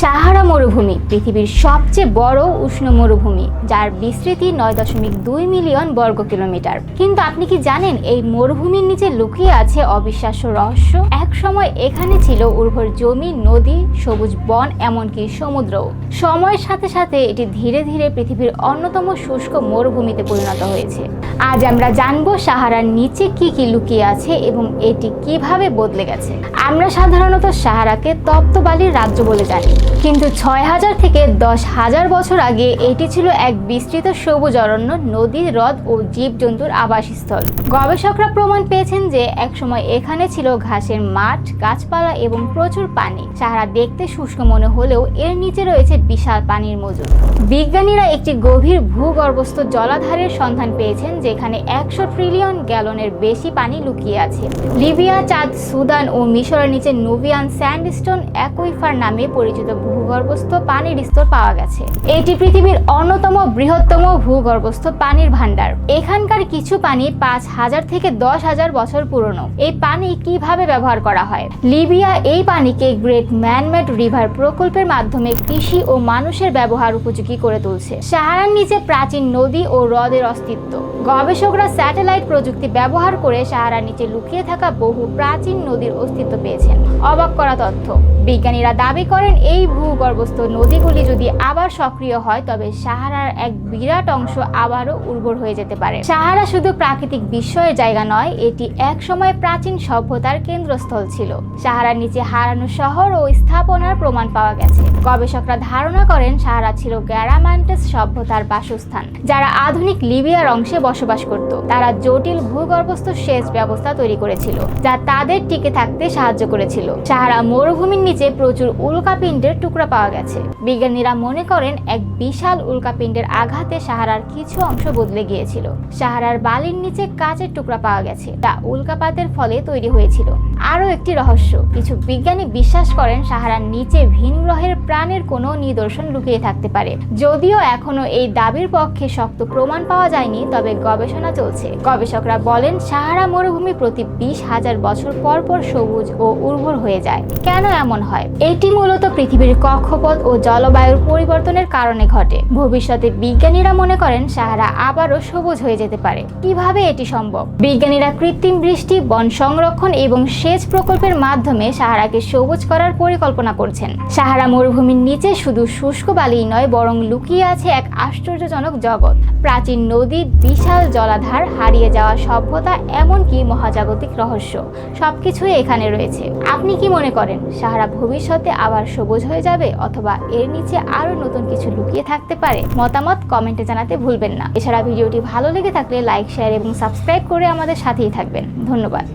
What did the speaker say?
সাহারা মরুভূমি, পৃথিবীর সবচেয়ে বড় উষ্ণ মরুভূমি, যার বিস্তৃতি নয় দশমিক দুই মিলিয়ন বর্গ কিলোমিটার। কিন্তু আপনি কি জানেন এই মরুভূমির নিচে লুকিয়ে আছে অবিশ্বাস্য রহস্য? এক সময় এখানে ছিল উর্বর জমি, নদী, সবুজ বন, এমনকি সমুদ্র। সময়ের সাথে সাথে এটি ধীরে ধীরে পৃথিবীর অন্যতম শুষ্ক মরুভূমিতে পরিণত হয়েছে। আজ আমরা জানব সাহারার নিচে কি কি লুকিয়ে আছে এবং এটি কীভাবে বদলে গেছে। আমরা সাধারণত সাহারাকে তপ্ত বালির রাজ্য বলে জানি। কিন্তু ছয় হাজার থেকে দশ হাজার বছর আগে এটি ছিল এক বিস্তৃত সবুজ অরণ্য নদী, হ্রদ ও জীবজন্তুর আবাসস্থল। গবেষকরা প্রমাণ পেয়েছেন যে একসময় এখানে ছিল ঘাসের মাঠ, গাছপালা এবং প্রচুর পানি। সাহারা দেখতে শুষ্ক মনে হলেও এর নিচে রয়েছে বিশাল পানির মজুদ। বিজ্ঞানীরা একটি গভীর ভূগর্ভস্থ জলাধারের সন্ধান পেয়েছেন যেখানে একশো ট্রিলিয়ন গ্যালনের বেশি পানি লুকিয়ে আছে। লিবিয়া, চাঁদ, সুদান ও মিশরের নিচে নুবিয়ান স্যান্ডস্টোন অ্যাকুইফার নামে পরিচিত ভূগর্ভস্থ পানির স্তর পাওয়া গেছে। এটি পৃথিবীর অন্যতম বৃহত্তম ভূগর্ভস্থ পানির ভাণ্ডার। এখানকার কিছু পানি পাঁচ হাজার থেকে দশ হাজার বছর পুরনো। এই পানি কীভাবে ব্যবহার করা হয়? লিবিয়া এই পানিকে গ্রেট ম্যানমেড রিভার প্রকল্পের মাধ্যমে কৃষি ও মানুষের ব্যবহার উপযোগী করে তুলছে। সাহারার নিচে প্রাচীন নদী ও হ্রদের অস্তিত্ব। গবেষকরা স্যাটেলাইট প্রযুক্তি ব্যবহার করে সাহারার নিচে লুকিয়ে থাকা বহু প্রাচীন নদীর অস্তিত্ব পেয়েছেন। অবাক করা তথ্য। বিজ্ঞানীরা দাবি করেন এই ভূগর্ভস্থ নদীগুলি যদি আবার সক্রিয় হয়, তবে সাহারার এক বিরাট অংশ আবারও উর্বর হয়ে যেতে পারে। সাহারা শুধু প্রাকৃতিক বিস্ময়ের জায়গা নয়, এটি এক সময় প্রাচীন সভ্যতার কেন্দ্রস্থল ছিল। সাহারার নিচে হারানো শহর ও স্থাপনার প্রমাণ পাওয়া গেছে। গবেষকরা ধারণা করেন, সাহারা ছিল গ্যারামান্টাস সভ্যতার বাসস্থান, যারা আধুনিক লিবিয়ার অংশে বসবাস করত। তারা জটিল ভূগর্ভস্থ সেচ ব্যবস্থা তৈরি করেছিল, যা তাদের টিকে থাকতে সাহায্য করেছিল। সাহারা মরুভূমির নিচে প্রচুর উল্কাপিণ্ডের টুকরা পাওয়া গেছে। বিজ্ঞানীরা মনে করেন এক বিশাল উল্কাপিণ্ডের আঘাতে সাহারার কিছু অংশ বদলে গিয়েছিল। সাহারার বালির নিচে কাচের টুকরা পাওয়া গেছে তা উল্কাপাতের ফলে তৈরি হয়েছিল। আরও একটি রহস্য, কিছু বিজ্ঞানী বিশ্বাস করেন সাহারার নিচে ভিন গ্রহের প্রাণের কোনো নিদর্শন লুকিয়ে থাকতে পারে। যদিও এখনও এই দাবির পক্ষে শক্ত প্রমাণ পাওয়া যায়নি, তবে গবেষণা চলছে। গবেষকরা বলেন, সাহারা মরুভূমি প্রতি বিশ হাজার বছর পর পর সবুজ ও উর্বর হয়ে যায়। কেন এমন হয়? এটি মূলত পৃথিবীর কক্ষপথ ও জলবায়ুর পরিবর্তনের কারণে ঘটে। ভবিষ্যতে বিজ্ঞানীরা মনে করেন সাহারা আবারও সবুজ হয়ে যেতে পারে। কীভাবে এটি সম্ভব? বিজ্ঞানীরা কৃত্রিম বৃষ্টি, বন সংরক্ষণ এবং সেচ প্রকল্পের মাধ্যমে সাহারাকে সবুজ করার পরিকল্পনা করছেন। সাহারা মরুভূমির নিচে শুধু শুষ্ক বালি নয়, বরং লুকিয়ে আছে এক আশ্চর্যজনক জগৎ। প্রাচীন নদী বিশাল জলাধার হারিয়ে যাওয়া সভ্যতা, এমনকি মহাজাগতিক রহস্য। সবকিছুই এখানে রয়েছে। আপনি কি মনে করেন, সাহারা ভবিষ্যতে আবার সবুজ হয়ে যাবে অথবা এর নিচে আরও নতুন কিছু লুকিয়ে থাকতে পারে? মতামত কমেন্টে জানাতে ভুলবেন না। এছাড়া ভিডিওটি ভালো লেগে থাকলে লাইক, শেয়ার এবং সাবস্ক্রাইব করে আমাদের সাথেই থাকবেন। ধন্যবাদ।